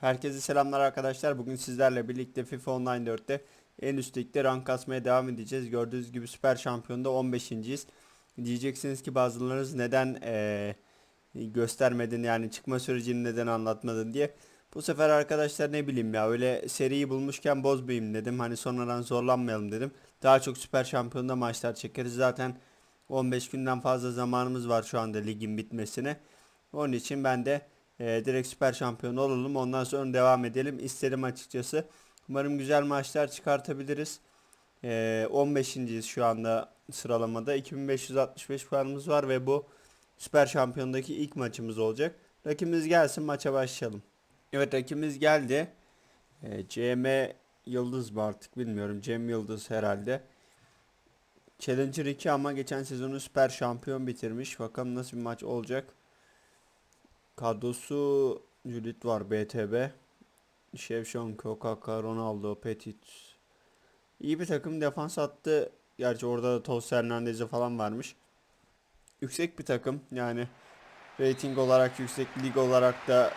Herkese selamlar arkadaşlar. Bugün sizlerle birlikte FIFA Online 4'te en üst ligde rank kasmaya devam edeceğiz. Gördüğünüz gibi Süper Şampiyon'da 15.yiz. Diyeceksiniz ki bazılarınız neden eee, göstermedin yani çıkma sürecini neden anlatmadın diye. Bu sefer arkadaşlar ne bileyim ya öyle seriyi bulmuşken bozmayayım dedim. Hani sonradan zorlanmayalım dedim. Daha çok Süper Şampiyon'da maçlar çekeriz. Zaten 15 günden fazla zamanımız var şu anda ligin bitmesine. Onun için ben de e, direkt süper şampiyon olalım. Ondan sonra devam edelim. İsterim açıkçası. Umarım güzel maçlar çıkartabiliriz. E, 15.yiz şu anda sıralamada. 2565 puanımız var ve bu süper şampiyondaki ilk maçımız olacak. Rakibimiz gelsin maça başlayalım. Evet rakibimiz geldi. E, CM Yıldız mı artık bilmiyorum. Cem Yıldız herhalde. Challenger 2 ama geçen sezonu süper şampiyon bitirmiş. Bakalım nasıl bir maç olacak. Kadrosu Judith var BTB. Shevchenko, Kaka, Ronaldo, Petit. İyi bir takım defans attı. Gerçi orada da Tos Hernandez'e falan varmış. Yüksek bir takım yani rating olarak yüksek lig olarak da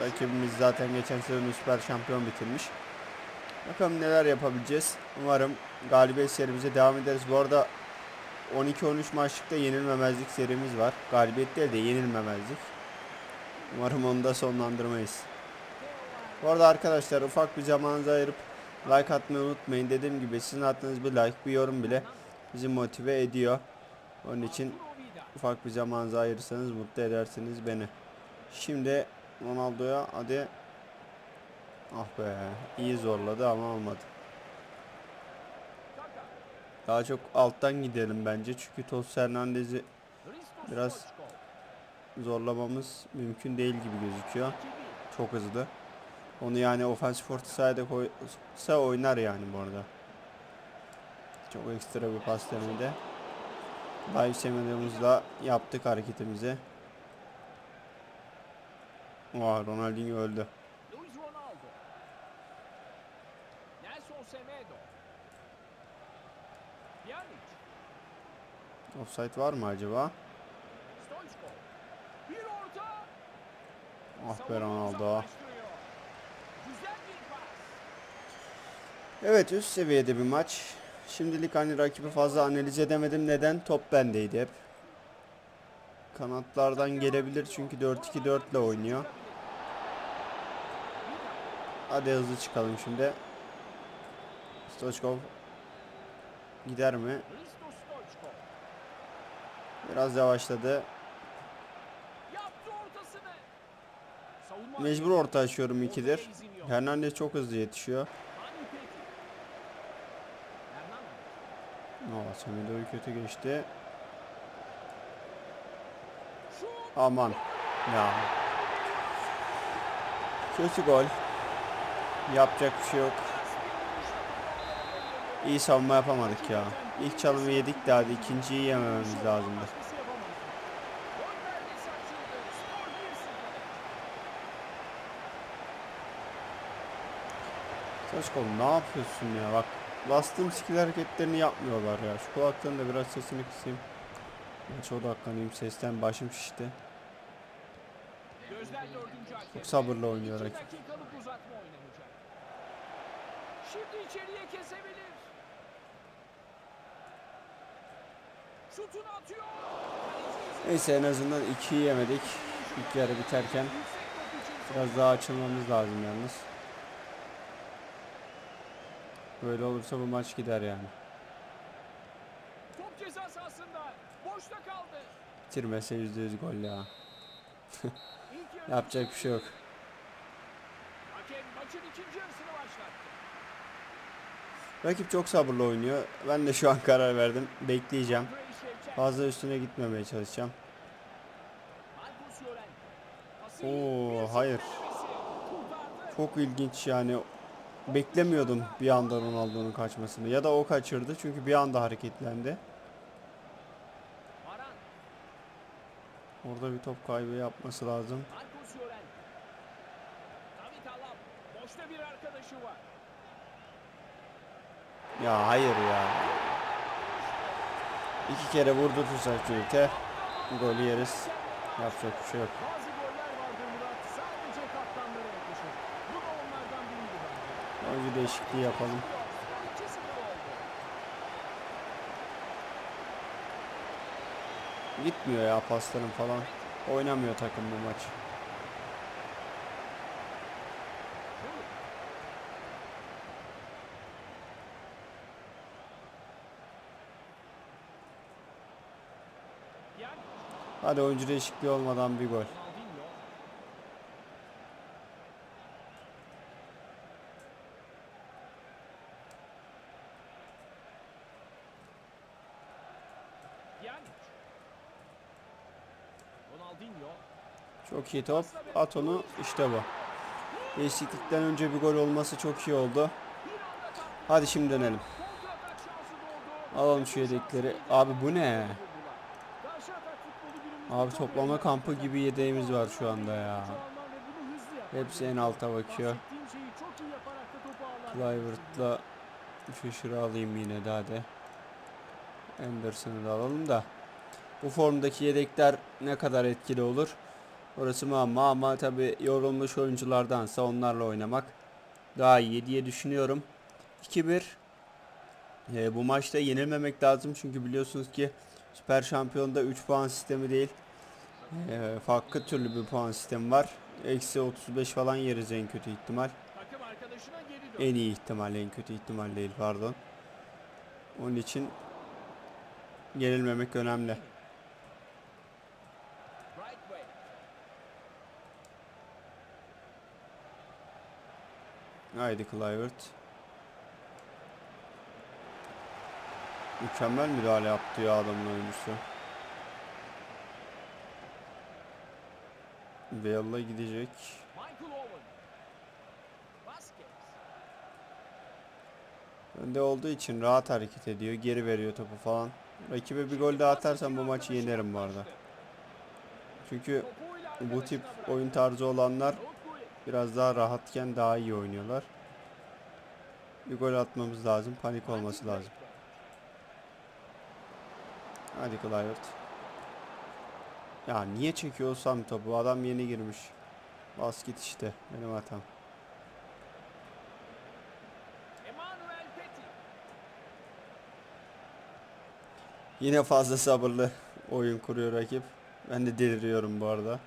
rakibimiz zaten geçen sezon süper şampiyon bitirmiş. Bakalım neler yapabileceğiz. Umarım galibiyet serimize devam ederiz. Bu arada 12-13 maçlıkta yenilmemezlik serimiz var. Galibiyet değil de yenilmemezlik. Umarım onu da sonlandırmayız. Bu arada arkadaşlar ufak bir zamanınızı ayırıp like atmayı unutmayın. Dediğim gibi sizin attığınız bir like, bir yorum bile bizi motive ediyor. Onun için ufak bir zamanınızı ayırırsanız mutlu edersiniz beni. Şimdi Ronaldo'ya hadi. Ah be iyi zorladı ama olmadı. Daha çok alttan gidelim bence çünkü Tos Hernandez'i biraz zorlamamız mümkün değil gibi gözüküyor. Çok hızlı. Onu yani ofensif orta sahada koysa oynar yani bu arada. Çok ekstra bir pas denedi. Live seminarımızla yaptık hareketimizi. Vah Ronaldinho öldü. Offside var mı acaba? Stoichkov. Bir orta. Ah be Ronaldo. Evet üst seviyede bir maç. Şimdilik hani rakibi fazla analiz edemedim. Neden? Top bendeydi hep. Kanatlardan gelebilir çünkü 4-2-4 ile oynuyor. Hadi hızlı çıkalım şimdi. Stoçkov gider mi? Stoichkov. Biraz yavaşladı. Yaptı ortasını. Savunma Mecbur orta açıyorum ikidir. Hernandez çok hızlı yetişiyor. Aa, Semedo'yu kötü geçti. Aman. Ya. Kötü gol. Yapacak bir şey yok. İyi savunma yapamadık ya. İlk çalımı yedik de hadi ikinciyi yemememiz lazımdı. 1-0. Saçkol ne yapıyorsun ya bak. Bastığım skill hareketlerini yapmıyorlar ya. Şu kulaktan da biraz sesini kısayım. Maç odaklanayım sesten başım şişti. Çok sabırla oynuyor rakip. Şimdi içeriye kesebilir. Şutunu atıyor. Neyse en azından 2'yi yemedik. İlk yarı biterken biraz daha açılmamız lazım yalnız. Böyle olursa bu maç gider yani. Top ceza sahasında. Boşta kaldı. Bitirmese %100 gol ya. Yapacak bir şey yok. hakem maçın ikinci yarısını başlattı. Rakip çok sabırlı oynuyor. Ben de şu an karar verdim. Bekleyeceğim. Fazla üstüne gitmemeye çalışacağım. Oo, 1-0 hayır. Çok ilginç yani. Beklemiyordum bir anda Ronaldo'nun kaçmasını. Ya da o kaçırdı çünkü bir anda hareketlendi. Orada bir top kaybı yapması lazım. Ya hayır ya. İki kere vurdu Tuzak Cülük'e. Golü yeriz. Yapacak bir şey yok. Oyuncu değişikliği yapalım. Skor 2-0 oldu. Gitmiyor ya pasların falan. Oynamıyor takım bu maç. Hadi oyuncu değişikliği olmadan bir gol. Ronaldinho. Yani Ronaldinho Çok iyi top. At onu. İşte bu. Değişiklikten önce bir gol olması çok iyi oldu. Hadi şimdi dönelim. Alalım şu yedekleri. Abi bu ne? Abi toplama kampı gibi yedeğimiz var şu anda ya. Hepsi en alta bakıyor. Clivert'la Fisher'ı alayım yine de hadi. Anderson'ı da alalım da. Bu formdaki yedekler ne kadar etkili olur? Orası muamma ama tabi yorulmuş oyunculardansa onlarla oynamak daha iyi diye düşünüyorum. 2-1 Ee, bu maçta yenilmemek lazım çünkü biliyorsunuz ki Süper Şampiyon'da 3 puan sistemi değil. Ee, farklı türlü bir puan sistemi var. Eksi 35 falan yeriz en kötü ihtimal. En iyi ihtimal, en kötü ihtimal değil pardon. Onun için yenilmemek önemli. Haydi Clivert. Mükemmel müdahale yaptı ya adamın oyuncusu. Bale'la gidecek. Önde olduğu için rahat hareket ediyor. Geri veriyor topu falan. Rakibe bir gol daha atarsam bu maçı yenerim bu arada. Çünkü bu tip oyun tarzı olanlar. Biraz daha rahatken daha iyi oynuyorlar. Bir gol atmamız lazım. Panik olması lazım. Hadi Clivert. Ya niye çekiyorsam topu? Adam yeni girmiş. Bas git işte. Benim hatam. Yine fazla sabırlı oyun kuruyor rakip. Ben de deliriyorum bu arada.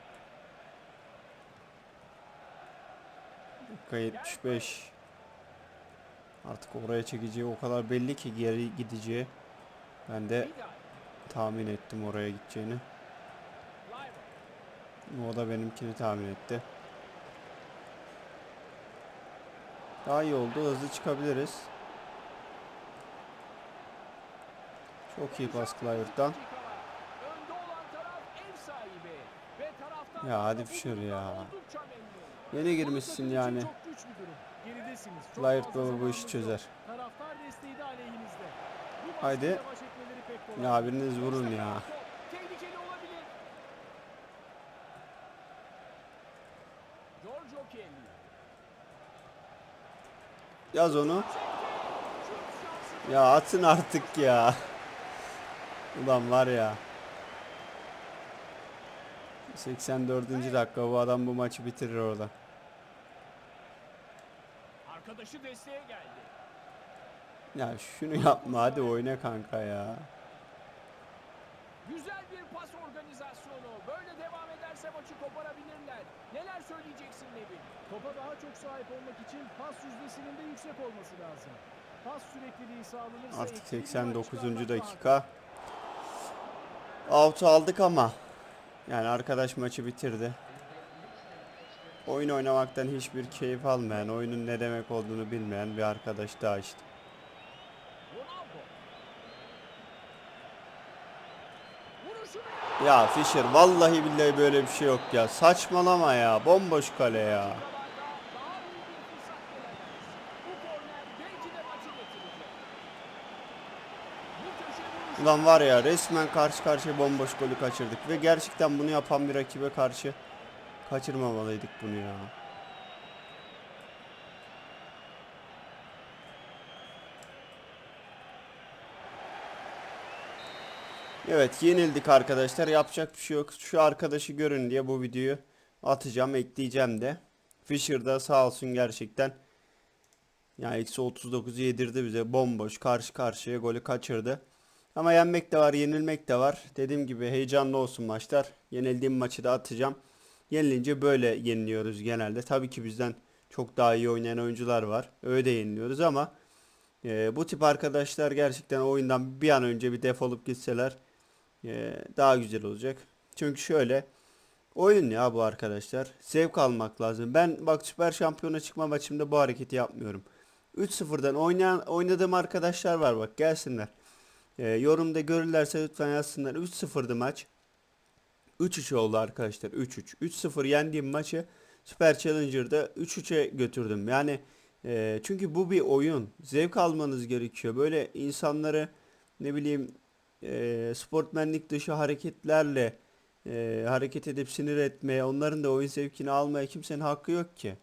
Dakika 75. Artık oraya çekeceği o kadar belli ki geri gideceği. Ben de tahmin ettim oraya gideceğini. O da benimkini tahmin etti. Daha iyi oldu. Hızlı çıkabiliriz. Çok iyi pas Clivert'tan. Ya hadi Fisher durumdan ya. Yeni girmişsin yani. Baba bu işi çözer. Haydi. Ya biriniz vurun ya. Yaz onu. Ya atın artık ya. Ulan var ya. 84. dakika bu adam bu maçı bitirir orada. Arkadaşı desteğe geldi. Ya şunu yapma hadi oyna kanka ya. Güzel bir pas organizasyonu. Böyle devam ederse maçı koparabilirler. Neler söyleyeceksin Nevin? Topa daha çok sahip olmak için pas yüzdesinin de yüksek olması lazım. Pas sürekliliği sağlanırsa Artık etkili bir maç 89. çıkarmak dakika. Out'u aldık ama yani arkadaş maçı bitirdi. Oyun oynamaktan hiçbir keyif almayan, oyunun ne demek olduğunu bilmeyen bir arkadaş daha işte. Ya Fischer vallahi billahi böyle bir şey yok ya. Saçmalama ya. Bomboş kale ya. Buralarda daha iyi bir fırsat gelemez. Bu korner belki de maçı getirecek. Bu köşe vuruşu Ulan var ya resmen karşı karşıya bomboş golü kaçırdık. Ve gerçekten bunu yapan bir rakibe karşı kaçırmamalıydık bunu ya. Evet yenildik arkadaşlar. Yapacak bir şey yok. Şu arkadaşı görün diye bu videoyu atacağım, ekleyeceğim de. Fisher da sağ olsun gerçekten Yani eksi 39'u yedirdi bize. Bomboş karşı karşıya golü kaçırdı. Ama yenmek de var, yenilmek de var. Dediğim gibi heyecanlı olsun maçlar. Yenildiğim maçı da atacağım. Yenilince böyle yeniliyoruz genelde. Tabii ki bizden çok daha iyi oynayan oyuncular var. Öyle yeniliyoruz ama e, bu tip arkadaşlar gerçekten oyundan bir an önce bir defolup gitseler e, daha güzel olacak. Çünkü şöyle oyun ya bu arkadaşlar. Zevk almak lazım. Ben bak süper şampiyona çıkma maçımda bu hareketi yapmıyorum. 3-0'dan oynayan oynadığım arkadaşlar var bak gelsinler. E, yorumda görürlerse lütfen yazsınlar. 3-0'dı maç. 3-3 oldu arkadaşlar. 3-3. 3-0 yendiğim maçı Süper Challenger'da 3-3'e götürdüm. Yani e, çünkü bu bir oyun. Zevk almanız gerekiyor. Böyle insanları ne bileyim e, sportmenlik dışı hareketlerle e, hareket edip sinir etmeye, onların da oyun zevkini almaya kimsenin hakkı yok ki.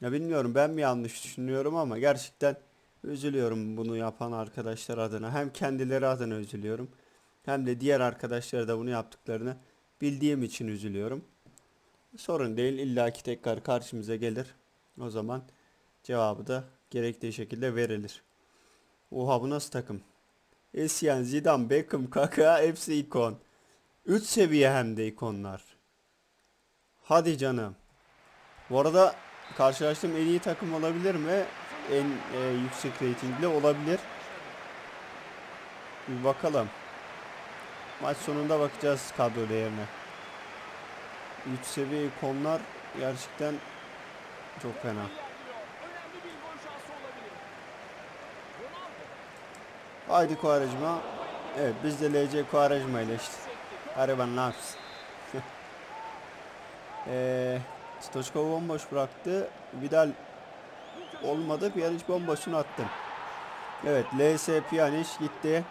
Ya bilmiyorum ben mi yanlış düşünüyorum ama gerçekten üzülüyorum bunu yapan arkadaşlar adına. Hem kendileri adına üzülüyorum. Hem de diğer arkadaşlara da bunu yaptıklarını bildiğim için üzülüyorum. Sorun değil illaki tekrar karşımıza gelir. O zaman cevabı da gerektiği şekilde verilir. Oha bu nasıl takım? Essien, Zidane, Beckham, Kaka hepsi ikon. 3 seviye hem de ikonlar. Hadi canım. Bu arada karşılaştığım en iyi takım olabilir mi? En e, yüksek reytingli olabilir. Bir bakalım. Maç sonunda bakacağız kadro değerine. 3 seviye ikonlar gerçekten çok fena. Haydi Kuarejma. Evet biz de LC Kuarejma ile işte. Hariban Naps. Eee Stoçkov bomboş bıraktı. Vidal olmadı. Pjanic bomboşunu attı. Evet LS Pjanic gitti.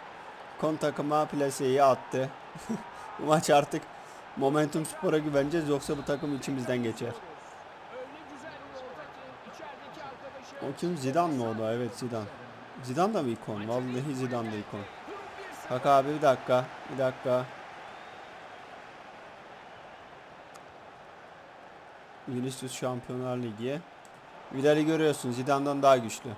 Kon takıma plaseyi attı. bu maç artık Momentum Spor'a güveneceğiz yoksa bu takım içimizden geçer. O kim? Zidane mı o da? Evet Zidane. Zidane da mı ikon? Vallahi Zidane da ikon. Bak abi bir dakika. Bir dakika. Vinicius Şampiyonlar Ligi. Vidal'i görüyorsun Zidane'dan daha güçlü.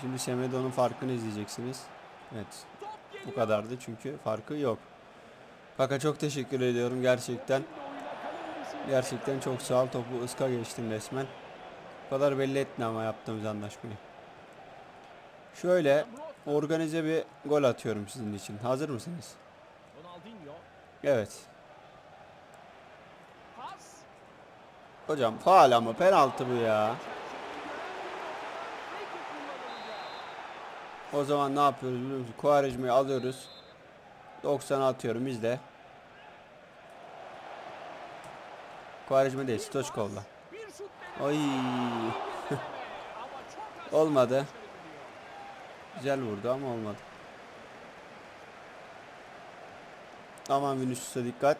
Şimdi Semedo'nun farkını izleyeceksiniz. Evet. Bu kadardı çünkü farkı yok. Kaka çok teşekkür ediyorum gerçekten. Gerçekten çok sağ ol. Topu ıska geçtim resmen. Bu kadar belli etme ama yaptığımız anlaşmayı. Şöyle organize bir gol atıyorum sizin için. Hazır mısınız? Evet. Pas. Hocam faal ama penaltı bu ya. O zaman ne yapıyoruz biliyor musun? Kuarejma'yı alıyoruz. 90'a atıyorum izle. Kuarejma değil Stoçkov'la. Ay olmadı. Güzel vurdu ama olmadı. Aman Vinicius'a dikkat.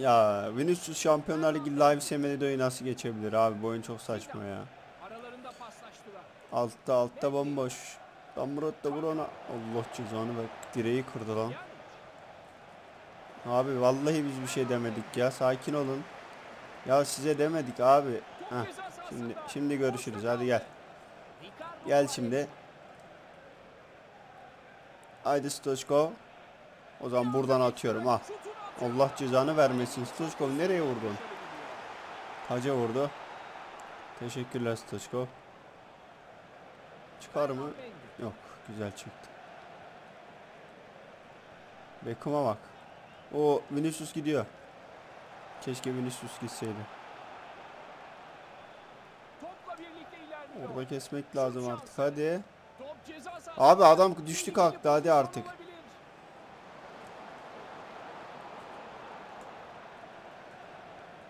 Ya Vinicius Şampiyonlar Ligi live Semedo'yu nasıl geçebilir abi? Bu oyun çok saçma ya. Altta altta bomboş. Damrot da vur ona. Allah cezanı bak direği kırdı lan. Abi vallahi biz bir şey demedik ya. Sakin olun. Ya size demedik abi. Heh. Şimdi şimdi görüşürüz. Hadi gel. Gel şimdi. Haydi Stoçkov. O zaman buradan atıyorum. Ah. Allah cezanı vermesin. Stoçkov nereye vurdun? Taca vurdu. Teşekkürler Stoçkov. Çıkar mı? Yok. Güzel çıktı. Beckham'a bak. O Vinicius gidiyor. Keşke Vinicius gitseydi. Orada kesmek lazım artık. Hadi. Abi adam düştü kalktı. Hadi artık. Olabilir.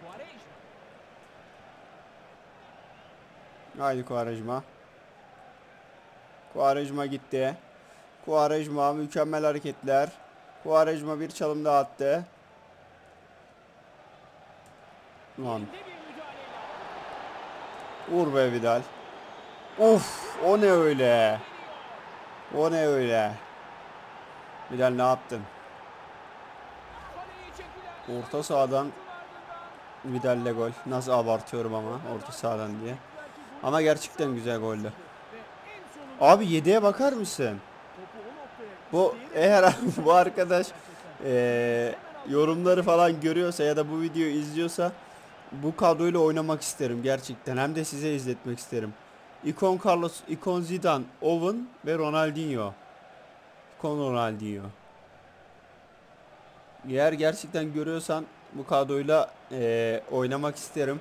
Quaresma. Haydi Kuarejma. Kuarejma gitti. Kuarejma mükemmel hareketler. Kuarejma bir çalım daha attı. Lan vur be Vidal. Of o ne öyle? O ne öyle? Vidal ne yaptın? Orta sahadan Vidal'le gol. Nasıl abartıyorum ama orta sahadan diye. Ama gerçekten güzel sonunda Abi 7'ye bakar mısın? Bu eğer bu arkadaş eee, yorumları falan görüyorsa ya da bu videoyu izliyorsa bu kadroyla oynamak isterim gerçekten. Hem de size izletmek isterim. Icon Carlos, Icon Zidane, Owen ve Ronaldinho. Icon Ronaldinho. Eğer gerçekten görüyorsan bu kadroyla eee, oynamak isterim.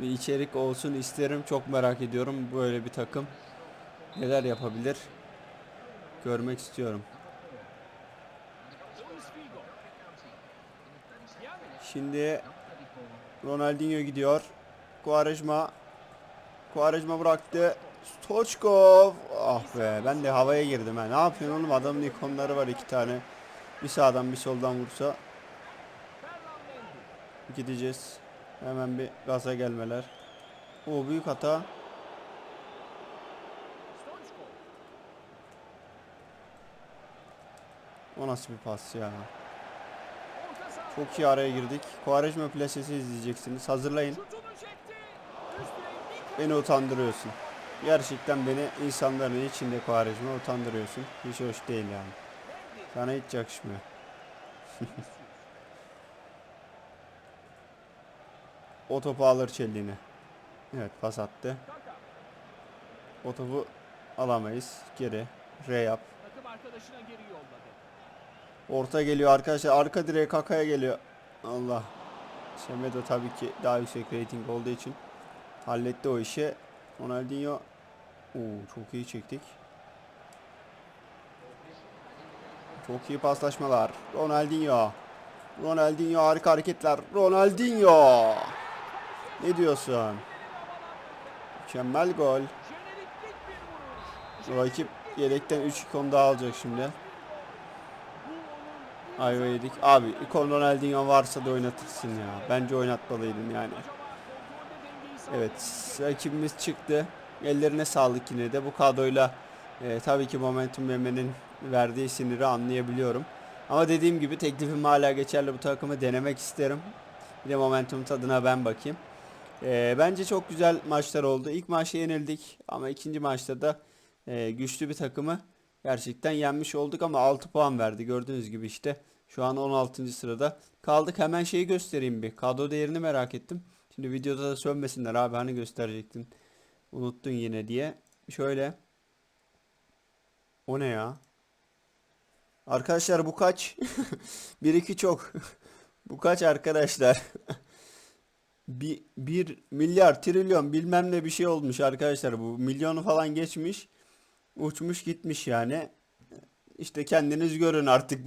Bir içerik olsun isterim. Çok merak ediyorum böyle bir takım. Neler yapabilir? Görmek istiyorum. Şimdi Ronaldinho gidiyor. Quaresma. Quaresma bıraktı. Stoçkov. Ah be ben de havaya girdim ha. Ne yapıyorsun oğlum adamın ikonları var iki tane. Bir sağdan bir soldan vursa gideceğiz. Hemen bir gaza gelmeler. O büyük hata. O nasıl bir pas ya. Çok iyi araya girdik. Quaresma plasesi izleyeceksiniz. Hazırlayın. Beni utandırıyorsun. Gerçekten beni insanların içinde Quaresma utandırıyorsun. Hiç hoş değil yani. Sana hiç yakışmıyor. O topu alır çelliğine. Evet pas attı. O topu alamayız. Geri. R yap. Orta geliyor arkadaşlar. Arka direğe kakaya geliyor. Allah. Semedo tabii ki daha yüksek rating olduğu için halletti o işi. Ronaldinho Oo, çok iyi çektik. Çok iyi paslaşmalar. Ronaldinho. Ronaldinho harika hareketler. Ronaldinho. Ne diyorsun? Mükemmel gol. Rakip yedekten 3 ikon daha alacak şimdi. Ayva yedik. Abi ikon Ronaldinho varsa da oynatırsın ya. Bence oynatmalıydın yani. Evet rakibimiz çıktı. Ellerine sağlık yine de bu kadroyla e, tabii ki momentum yemenin verdiği siniri anlayabiliyorum. Ama dediğim gibi teklifim hala geçerli bu takımı denemek isterim. Bir de momentum tadına ben bakayım. E, bence çok güzel maçlar oldu. İlk maçta yenildik ama ikinci maçta da e, güçlü bir takımı gerçekten yenmiş olduk ama 6 puan verdi. Gördüğünüz gibi işte şu an 16. sırada kaldık. Hemen şeyi göstereyim bir. Kadro değerini merak ettim. Şimdi videoda da sönmesinler abi hani gösterecektin. Unuttun yine diye. Şöyle. O ne ya? Arkadaşlar bu kaç? 1-2 çok. bu kaç arkadaşlar? Bir, bir milyar trilyon bilmem ne bir şey olmuş arkadaşlar bu. Milyonu falan geçmiş. Uçmuş gitmiş yani. İşte kendiniz görün artık